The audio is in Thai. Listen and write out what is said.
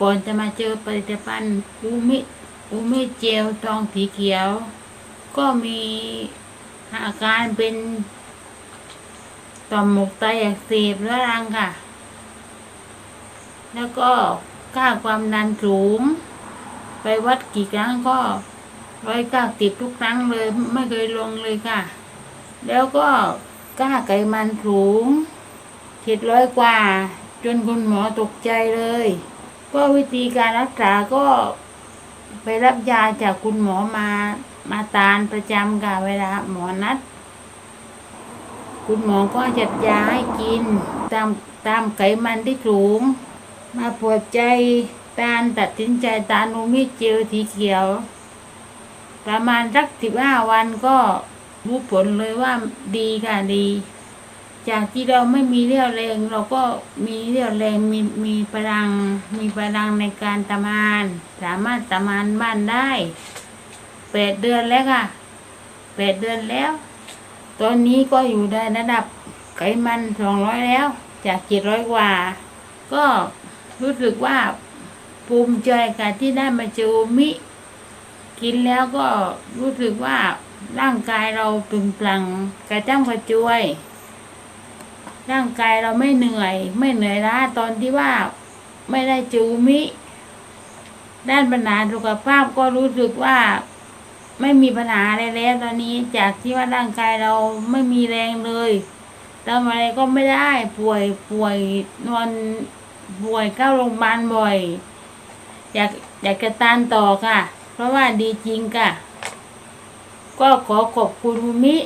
ก่อนจะมาเจอผลิตภัณฑ์อูมิอูมิเจลทองสีเขียว ก็มีอาการเป็นต่อมหมกไตอักเสบเรื้อรังค่ะ แล้วก็ค่าความดันสูง ไปวัดกี่ครั้งก็ร้อยเก้าสิบทุกครั้งเลย ไม่เคยลงเลยค่ะ แล้วก็ค่าไขมันสูงเจ็ดร้อยกว่า จนคุณหมอตกใจเลย ก็วิธีการรักษาก็ไปรับยาจากคุณหมอมามาตานประจำค่ะเวลาหมอนัด คุณหมอก็จัดยาให้กิน ตามตามไขมันที่สูง มาปวดใจตาลตัดสินใจตานูมิเจลสีเขียว ประมาณสักสิบห้าวันก็รู้ผลเลยว่าดีค่ะดี จากที่เราไม่มีเรี่ยวแรง เราก็มีเรี่ยวแรงมีมีพลังมีพลังในการทำงาน สามารถทำงานบ้านได้แปดเดือนแล้วค่ะแปดเดือนแล้ว ตอนนี้ก็อยู่ในระดับไขมันสองร้อยแล้ว จากเจ็ดร้อยกว่า ก็รู้สึกว่าภูมิใจค่ะที่ได้มาเจอมิ กินแล้วก็รู้สึกว่าร่างกายเราปึงปลังกระจ้ำกระจวย ร่างกายเราไม่เหนื่อย ไม่เหนื่อยล้าตอนที่ว่าไม่ได้จูมิ ด้านปัญหาสุขภาพก็รู้สึกว่าไม่มีปัญหาอะไรแล้วตอนนี้จากที่ว่าร่างกายเราไม่มีแรงเลยทำอะไรก็ไม่ได้ป่วยป่วยนอนป่วยเข้าโรงพยาบาลบ่อย อยากอยากจะตานต่อค่ะ เพราะว่าดีจริงค่ะ ก็ขอขอบคุณมูมิ